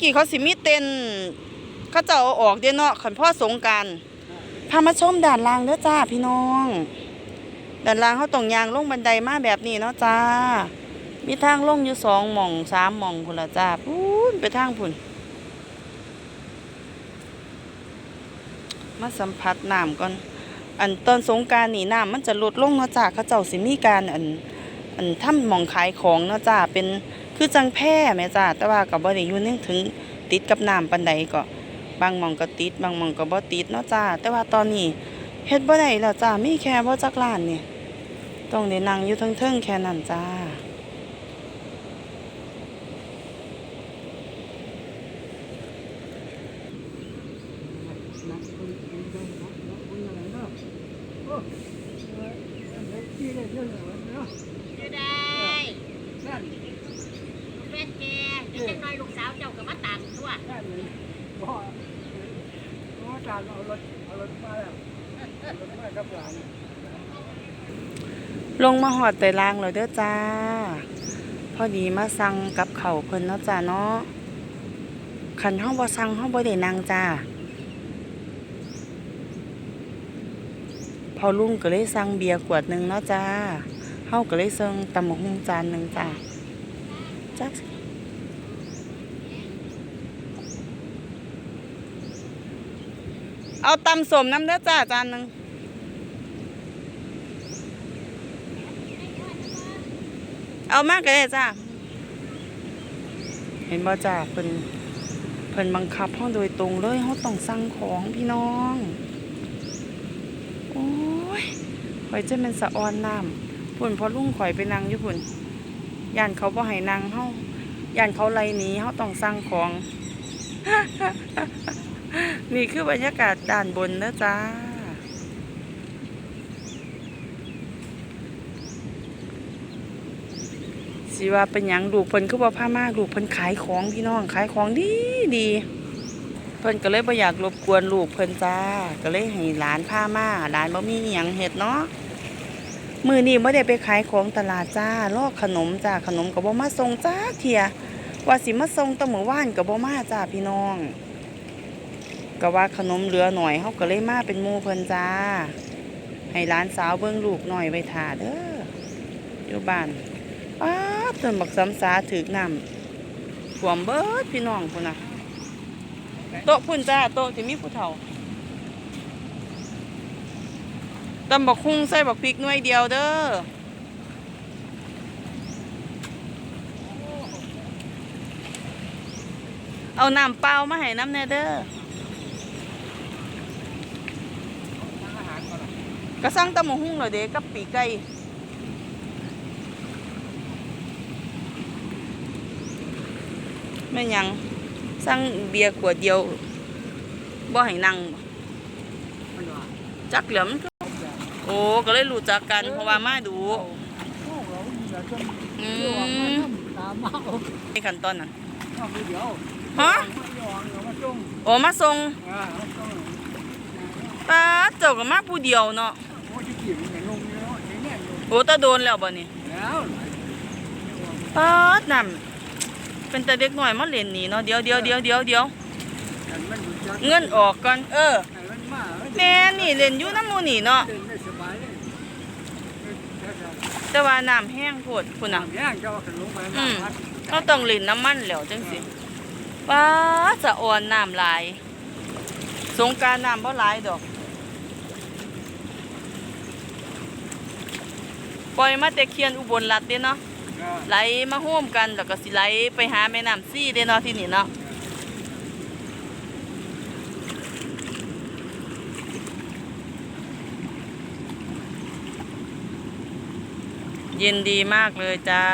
กี้เขาสิมีเต้นเขาจะเอาออกเด้เนาะขันพ่อสงการพามาชมด่านล่างเด้อจ้าพี่น้องด่านล่างเขาต้องยางลงบันไดมาแบบนี้เนาะจ้า มีทางลงอยู่สองหม่องสามหม่องพุ่นละจ้าพูนไปทางพุ่นมาสัมผัสน้ำก่อน อันตอนสงการหนีน้ำมันจะลดลงเนาะจ้าเขาเจ้าสิมีการอันอันถ้ำหมองขายของเนาะจ้าเป็น คือจังแพร่แม่จ้าแต่ว่าก็บ่ได้อยู่นึงถึงติดกับน้ำปานใดก็บางมองก็ติด บางมองก็บ่ติดเนาะจ้าแต่ว่าตอนนี้เฮ็ดบ่ได้แล้วจ้ามีแค่บ่จักล้านนี่ต้องได้นั่งอยู่เทิงๆแค่นั้นจ้าจะได้ แฟนแกเดี๋ยวจะน้อยลูกสาวเจ้าก็มาตามทั่วลงมาหอดแต่ลางเลยเด้อจ้า พอดีมาสั่งกับเขาเพิ่นเนาะจ้าเนาะขันห้องบ่สั่งห้องบ่ได้นั่งจ้าพอลุงก็เลยสั่งเบียร์ขวดหนึ่งเนาะจ้าเฮาก็เลยสั่งตำหมกหุ่งจานหนึ่งจ้า จักเอาตำสมน้ำเด้อจ้าจานหนึ่งเอามากก็ได้จ้าเห็นบ่จ้าเพิ่นเพิ่นบังคับห้องโดยตรงเลยเฮาต้องสั่งของพี่น้องโอ้ยข่อยจะเป็นสะออนน้ำพุ่นพอลุ่งข่อยไปนั่งอยู่พุ่น ย่านเขาบ่ให้นั่งเฮาย่านเขาไล่หนีเฮาต้องสั่งของ นี่คือบรรยากาศด้านบนนะจ้าสิว่าเป็นหยังลูกเพิ่นคือบ่พามาลูกเพิ่นขายของพี่น้องขายของดีดีเพิ่นก็เลยบ่อยากรบกวนลูกเพิ่นจ้า ก็เลยให้หลานพามาหลานบ่มีหยังเฮ็ดเนาะ มือนี้บ่ได้ไปขายของตลาดจ้ารอกขนมจ้าขนมก็บ่มาส่งจ้าเที่ยว่าสิมาส่งต่มื้อว่านก็บ่มาจ้าพี่น้องก็ว่าขนมเหลือหน่อยเฮาก็เลยมาเป็นมูเพิ่นจ้า ให้หลานสาวเบิ่งลูกหน่อยไว้ท่าเด้ออยู่บ้านป้าบต้นบักสำสาถือกนำท่วมเบิดพี่น้องพุ่นน่ะโต๊ะพุ่นจ้าโต๊ะที่มีผู้เฒ่า ตำบักคุ้งใส่บักพริกหน่วยเดียวเด้อเอาน้ำเปล่ามาให้น้ำแน่เด้อกระสั่งตำบักหุ่งเหรอเด้กับปีกไก่แม่นหยังสั่งเบียร์ขวดเดียวบ่ให้นั่งบ่จักเหลือมน โอ้ก็เลยรู้จักกันเพราะว่ามาดูอืมในขั้นตอนนั้นฮะโอ้มาส่งป้าดเจ้าก็มาผู้เดียวเนาะโอ้ตาโดนแล้วบ่นี่ป้าดนำเป็นแต่เด็กหน่อยมาเล่นนี่เนาะเดี๋ยวเดี๋ยวเดี๋ยวเดี๋ยวเดี๋ยวเงินออกก่อนเออแม่นี่เล่นอยู่น้ำหมูนี่เนาะ แต่ว่าน้ำแห้งโพดพุ่นน่ะอืม เราต้องเล่นน้ำมันแล้วจังสิป้าดสะอ่อนน้ำหลาย สงกรารน้ำบ่หลายดอก ปล่อยมาแต่เคียนอุบลรัฐเด้เนาะ ไหลมาห่วมกันแล้วก็สิไหลไปหาแม่น้ำซี่เด้เนาะที่นี่เนาะ เย็นดีมากเลยจ้า